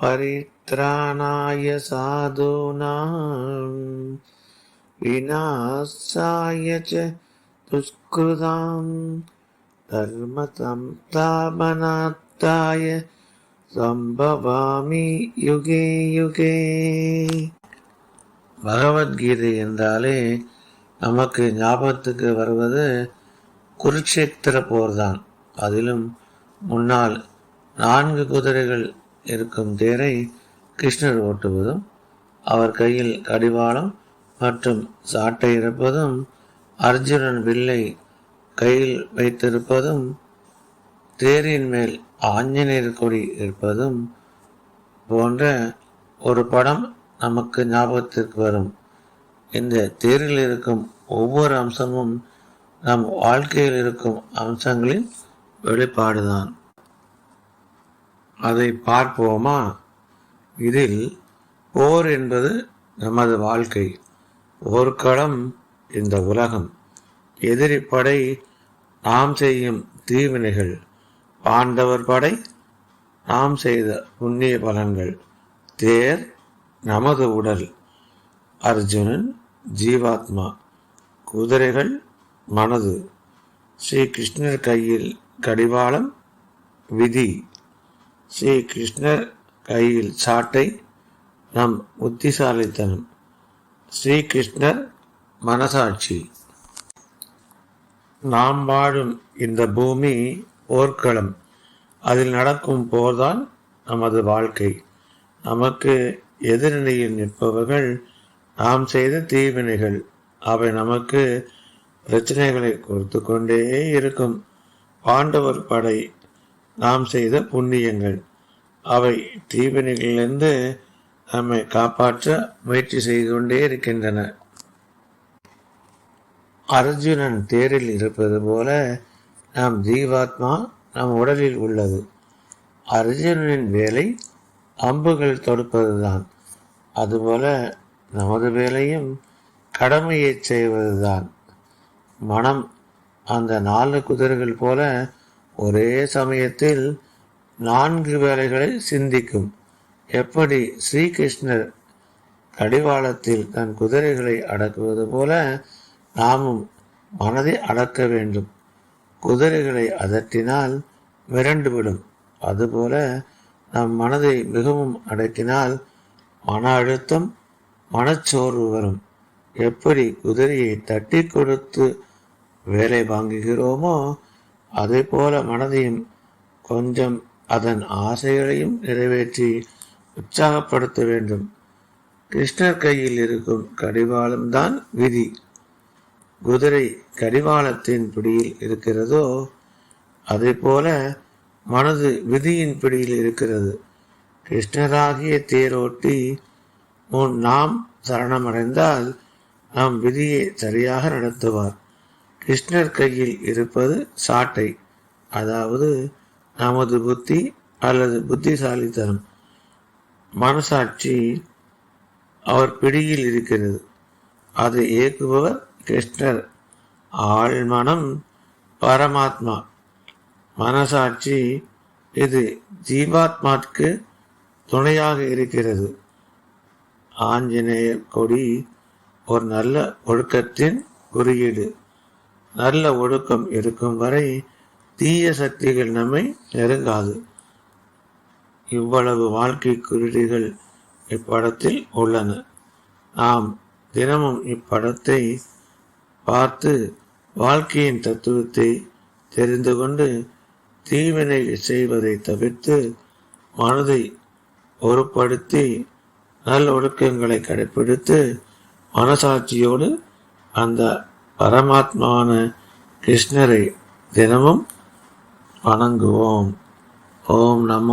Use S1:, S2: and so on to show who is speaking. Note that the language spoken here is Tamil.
S1: परित्राणाय साधूनां विनाशाय च दुष्कृतां धर्मसंस्थापनार्थाय சம்பவாமி யுகே யுகே. பகவத்கீதை என்றாலே நமக்கு ஞாபகத்துக்கு வருவது குருட்சேத்திர போர்தான். அதிலும் முன்னால் நான்கு குதிரைகள் இருக்கும் தேரை கிருஷ்ணர் ஓட்டுவதும் அவர் கையில் கடிவாளம் மற்றும் சாட்டை இருப்பதும் அர்ஜுனன் வில்லை கையில் வைத்திருப்பதும் தேரின் மேல் ஆஞ்சநேயர் கொடி இருப்பதும் போன்ற ஒரு படம் நமக்கு ஞாபகத்திற்கு வரும். இந்த தேரில் இருக்கும் ஒவ்வொரு அம்சமும் நம் வாழ்க்கையில் இருக்கும் அம்சங்களின் வெளிப்பாடுதான். அதை பார்ப்போமா? இதில் போர் என்பது நமது வாழ்க்கை. போர்க்களம் இந்த உலகம். எதிரி படை நாம் செய்யும் தீவினைகள். பாண்டவர் படை நாம் செய்த புண்ணிய பலன்கள். தேர் நமது உடல். அர்ஜுனன் ஜீவாத்மா. குதிரைகள் மனது. ஸ்ரீ கிருஷ்ணர் கையில் கடிவாளம் விதி. ஸ்ரீ கிருஷ்ணர் கையில் சாட்டை நம் புத்திசாலித்தனம். ஸ்ரீ கிருஷ்ணர் மனசாட்சி. நாம் வாழும் இந்த பூமி போர்க்களம். அதில் நடக்கும் போர்தான் நமது வாழ்க்கை. நமக்கு எதிரணியில் நிற்பவர்கள் நாம் செய்த தீவினைகள். அவை நமக்கு பிரச்சனைகளை கொடுத்து கொண்டே இருக்கும். பாண்டவர் படை நாம் செய்த புண்ணியங்கள். அவை தீவினைகளிலிருந்து நம்மை காப்பாற்ற முயற்சி செய்து கொண்டே இருக்கின்றன. அர்ஜுனன் தேரில் இருப்பது போல நம் ஜீவாத்மா நம் உடலில் உள்ளது. அர்ஜுனனின் வேலை அம்புகள் தொடுப்பதுதான். அதுபோல நமது வேலையும் கடமையை செய்வதுதான். மனம் அந்த நாலு குதிரைகள் போல ஒரே சமயத்தில் நான்கு வேலைகளை சிந்திக்கும். எப்படி ஸ்ரீகிருஷ்ணர் கடிவாளத்தில் தன் குதிரைகளை அடக்குவது போல நாமும் மனதை அடக்க வேண்டும். குதிரைகளை அதட்டினால் மிரண்டுவிடும் அதுபோல நம் மனதை மிகவும் அடக்கினால் மன அழுத்தம் மனச்சோர்வு வரும். எப்படி குதிரையை தட்டி கொடுத்து வேலை வாங்குகிறோமோ அதே போல மனதையும் கொஞ்சம் அதன் ஆசைகளையும் நிறைவேற்றி உற்சாகப்படுத்த வேண்டும். கிருஷ்ணர் கையில் இருக்கும் கடிவாளம்தான் விதி. குதிரை கடிவாளத்தின் பிடியில் இருக்கிறதோ அதே போல மனது விதியின் பிடியில் இருக்கிறது. கிருஷ்ணராகிய தேரோட்டி முன் நாம் சரணமடைந்தால் நம் விதியை சரியாக நடத்துவார். கிருஷ்ணர் கையில் இருப்பது சாட்டை. அதாவது நமது புத்தி அல்லது புத்திசாலித்தனம். மனசாட்சி அவர் பிடியில் இருக்கிறது. அதை இயக்குபவர் கிருஷ்ணர். ஆழ்மனம் பரமாத்மா. மனசாட்சி இது ஜீவாத்மாக்கு துணையாக இருக்கிறது. ஆஞ்சநேயர் கொடி ஒரு நல்ல ஒழுக்கத்தின் குறியீடு. நல்ல ஒழுக்கம் இருக்கும் வரை தீய சக்திகள் நம்மை நெருங்காது. இவ்வளவு வாழ்க்கை குறியீடுகள் இப்படத்தில் உள்ளன. நாம் தினமும் இப்படத்தை பார்த்து வாழ்க்கையின் தத்துவத்தை தெரிந்து கொண்டு தீவினை செய்வதை தவிர்த்து மனதை ஒருப்படுத்தி நல்ல ஒழுக்கங்களை கடைபிடித்து மனசாட்சியோடு அந்த பரமாத்மான கிருஷ்ணரை தினமும் வணங்குவோம். ஓம் நமோ